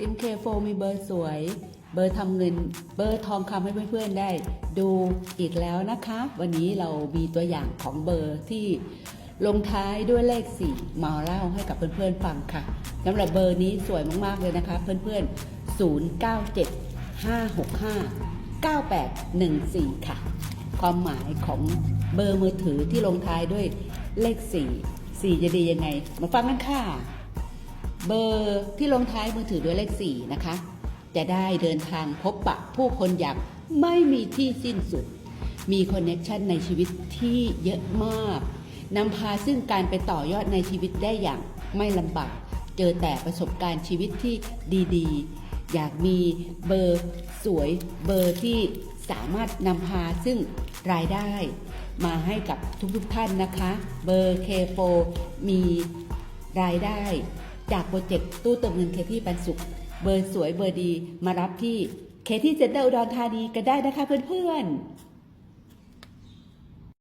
ซิมเคโฟมีเบอร์สวย เบอร์ทำเงิน เบอร์ทองคำให้เพื่อนๆได้ ดูอีกแล้วนะคะ วันนี้เรามีตัวอย่างของเบอร์ที่ลงท้ายด้วยเลข4มาเล่าให้กับเพื่อนๆฟังค่ะสำหรับเบอร์นี้สวยมากๆเลยนะคะ เพื่อนๆ 097 565 9814 ค่ะ ความหมายของเบอร์มือถือที่ลงท้ายด้วยเลข 4 4 จะดียังไง มาฟังกันค่ะ เบอร์ที่ลงท้ายมือถือด้วยเลข 4 นะคะ จะได้เดินทางพบปะผู้คนอย่างไม่มีที่สิ้นสุด มีคอนเน็ชันในชีวิตที่เยอะมากนำพาซึ่งการไปต่อยอดในชีวิตได้อย่างไม่ลำบาก เจอแต่ประสบการณ์ชีวิตที่ดีๆ อยากมีเบอร์สวยเบอร์ที่สามารถนำพาซึ่งรายได้ มาให้กับทุกๆท่านนะคะ เบอร์ K4 มีรายได้ จากโปรเจกต์ตู้เติมเงินเคที่ปันสุข เบอร์สวยเบอร์ดี มารับที่เคที่เซ็นเตอร์อุดรธานีกันได้นะคะเพื่อนๆ